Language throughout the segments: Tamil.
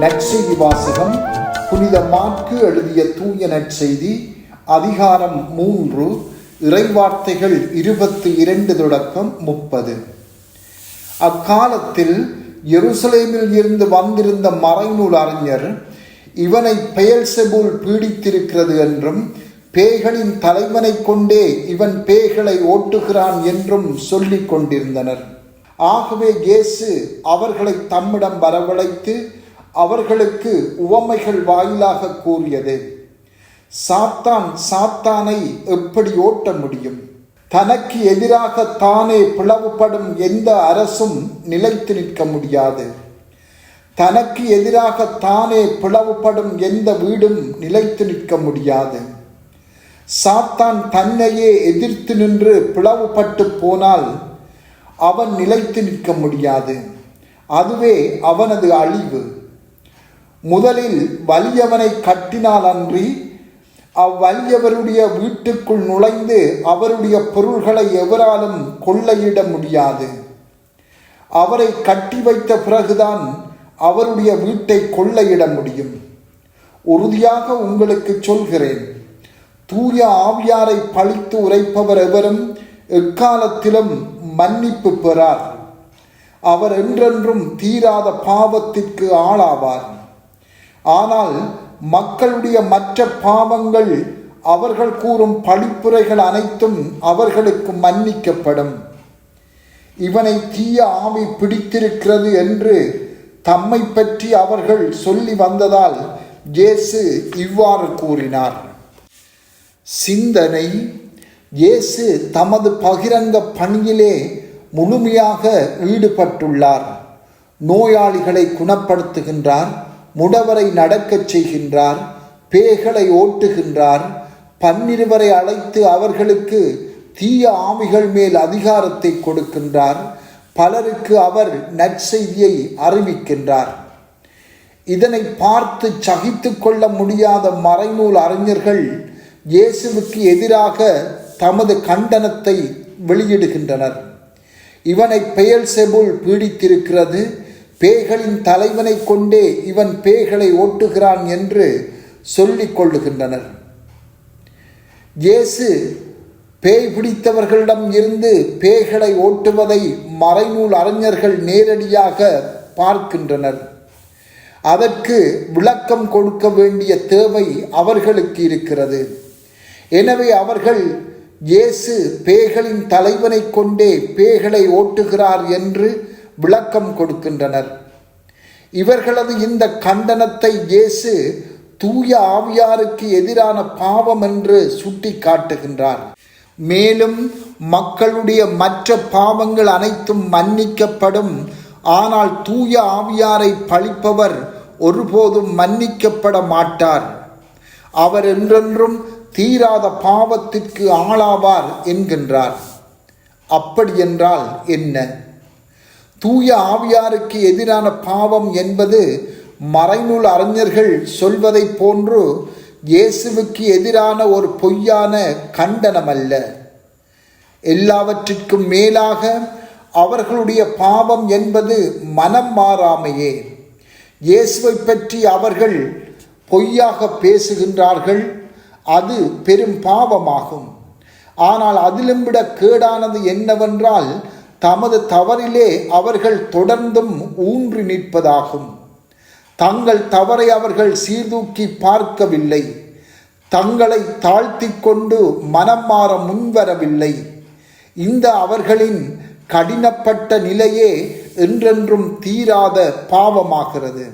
நற்செய்தி வாசகம் புனித மாற்கு எழுதிய தூய நற்செய்தி அதிகாரம் மூன்று இறைவார்த்தைகள் இருபத்தி இரண்டு தொடக்கம் முப்பது. அக்காலத்தில் எருசலேமில் இருந்து வந்திருந்த மறைநூல் அறிஞர் இவனை பெயல் செபுல் பீடித்திருக்கிறது என்றும் பேய்களின் தலைவனை கொண்டே இவன் பேய்களை ஓட்டுகிறான் என்றும் சொல்லிக் கொண்டிருந்தனர். ஆகவே இயேசு அவர்களை தம்மிடம் வரவழைத்து அவர்களுக்கு உவமைகள் வாயிலாக கூறியது. சாத்தான் சாத்தானை எப்படி ஓட்ட முடியும்? தனக்கு எதிராக தானே பிளவுபடும் எந்த அரசும் நிலைத்து நிற்க முடியாது. தனக்கு எதிராக தானே பிளவுபடும் எந்த வீடும் நிலைத்து நிற்க முடியாது. சாத்தான் தன்னையே எதிர்த்து நின்று பிளவுபட்டு போனால் அவன் நிலைத்து நிற்க முடியாது. அதுவே அவனது அழிவு. முதலில் வலியவனை கட்டினால் அன்றி அவ்வலியவருடைய வீட்டுக்குள் நுழைந்து அவருடைய பொருள்களை எவராலும் கொள்ளையிட முடியாது. அவரை கட்டி வைத்த பிறகுதான் அவருடைய வீட்டை கொள்ளையிட முடியும். உறுதியாக உங்களுக்கு சொல்கிறேன் தூய ஆவியாரை பழித்து உரைப்பவர் எவரும் எக்காலத்திலும் மன்னிப்பு பெறார். அவர் என்றென்றும் தீராத பாவத்திற்கு ஆளாவார். ஆனால் மக்களுடைய மற்ற பாவங்கள் அவர்கள் கூறும் பழிப்புரைகள் அனைத்தும் அவர்களுக்கு மன்னிக்கப்படும். இவனை தீய ஆவி பிடித்திருக்கிறது என்று தம்மை பற்றி அவர்கள் சொல்லி வந்ததால் இயேசு இவ்வாறு கூறினார். சிந்தனை இயேசு தமது பகிரங்க பணியிலே முழுமையாக ஈடுபட்டுள்ளார். நோயாளிகளை குணப்படுத்துகின்றார். முடவரை நடக்கச் செய்கின்றார் பேகளை ஓட்டுகின்றார் பன்னிருவரை அழைத்து அவர்களுக்கு தீய ஆவிகள் மேல் அதிகாரத்தை கொடுக்கின்றார் பலருக்கு அவர் நற்செய்தியை அறிவிக்கின்றார். இதனை பார்த்து சகித்து கொள்ள முடியாத மறைநூல் அறிஞர்கள் இயேசுவுக்கு எதிராக தமது கண்டனத்தை வெளியிடுகின்றனர். இவனை பெயர் செபுல் பீடித்திருக்கிறது. பேய்களின் தலைவனை கொண்டே இவன் பேய்களை ஓட்டுகிறான் என்று சொல்லிக் கொள்ளுகின்றனர். இயேசு பேய் பிடித்தவர்களிடம் இருந்து பேய்களை ஓட்டுவதை மறைநூல் அறிஞர்கள் நேரடியாக பார்க்கின்றனர். அதற்கு விளக்கம் கொடுக்க வேண்டிய தேவை அவர்களுக்கு இருக்கிறது. எனவே அவர்கள் இயேசு பேய்களின் தலைவனை கொண்டே பேய்களை ஓட்டுகிறார் என்று விளக்கம் கொடுக்கின்றனர். இவர்களது இந்த கண்டனத்தை இயேசு தூய ஆவியாருக்கு எதிரான பாவம் என்று சுட்டி காட்டுகின்றார் மேலும் மக்களுடைய மற்ற பாவங்கள் அனைத்தும் மன்னிக்கப்படும். ஆனால் தூய ஆவியாரை பழிப்பவர் ஒருபோதும் மன்னிக்கப்பட மாட்டார். அவர் என்றென்றும் தீராத பாவத்திற்கு ஆளாவார் என்கின்றார். அப்படியென்றால் என்ன? தூய ஆவியாருக்கு எதிரான பாவம் என்பது மறைநூல் அறிஞர்கள் சொல்வதை போன்று இயேசுவுக்கு எதிரான ஒரு பொய்யான கண்டனம் அல்ல எல்லாவற்றிற்கும் மேலாக அவர்களுடைய பாவம் என்பது மனம் மாறாமையே. இயேசுவை பற்றி அவர்கள் பொய்யாக பேசுகின்றார்கள் அது பெரும் பாவமாகும். ஆனால் அதிலும் விட கேடானது என்னவென்றால் தமது தவறிலே அவர்கள் தொடர்ந்தும் ஊன்றி நிற்பதாகும். தங்கள் தவறை அவர்கள் சீர்தூக்கி பார்க்கவில்லை. தங்களை தாழ்த்தி கொண்டு மனம் மாற முன்வரவில்லை. இந்த அவர்களின் கடினப்பட்ட நிலையே என்றென்றும் தீராத பாவமாகிறது.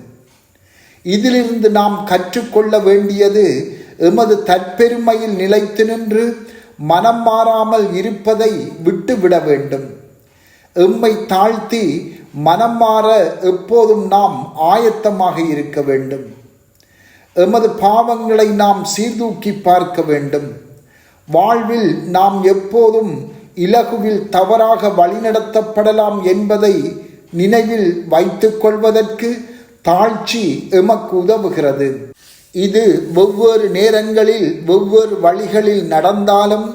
இதிலிருந்து நாம் கற்றுக்கொள்ள வேண்டியது எமது தற்பெருமையில் நிலைத்து நின்று மனம் மாறாமல் இருப்பதை விட்டுவிட வேண்டும். எம்மை தாழ்த்தி மனம் மாற எப்போதும் நாம் ஆயத்தமாக இருக்க வேண்டும். எமது பாவங்களை நாம் சீர்தூக்கி பார்க்க வேண்டும். வாழ்வில் நாம் எப்போதும் இலகுவில் தவறாக வழிநடத்தப்படலாம் என்பதை நினைவில் வைத்து கொள்வதற்கு தாழ்ச்சி எமக்கு உதவுகிறது. இது வெவ்வேறு நேரங்களில் வெவ்வேறு வழிகளில் நடந்தாலும்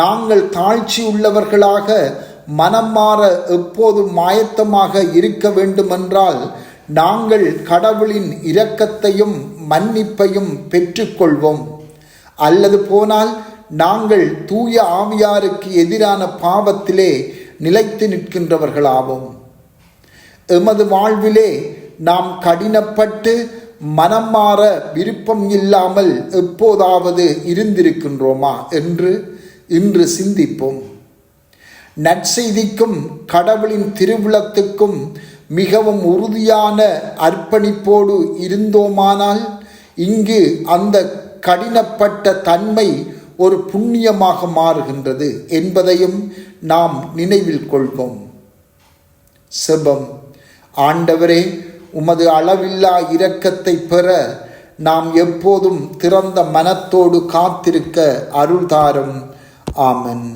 நாங்கள் தாழ்ச்சி உள்ளவர்களாக மனம் மாற எப்போதும் ஆயத்தமாக இருக்க வேண்டுமென்றால் நாங்கள் கடவுளின் இரக்கத்தையும் மன்னிப்பையும் பெற்றுக்கொள்வோம். அல்லது போனால் நாங்கள் தூய ஆவியாருக்கு எதிரான பாவத்திலே நிலைத்து நிற்கின்றவர்களாவோம். எமது வாழ்விலே நாம் கடினப்பட்டு மனம் மாற விருப்பம் இல்லாமல் எப்போதாவது இருந்திருக்கின்றோமா என்று இன்று சிந்திப்போம். நற்செய்திக்கும் கடவுளின் திருவிழத்துக்கும் மிகவும் உறுதியான அர்ப்பணிப்போடு இருந்தோமானால் இங்கு அந்த கடினப்பட்ட தன்மை ஒரு புண்ணியமாக மாறுகின்றது என்பதையும் நாம் நினைவில் கொள்வோம். செபம். ஆண்டவரே உமது அளவில்லா இரக்கத்தை பெற நாம் எப்போதும் திறந்த மனத்தோடு காத்திருக்க அருள்தாரும். ஆமன்.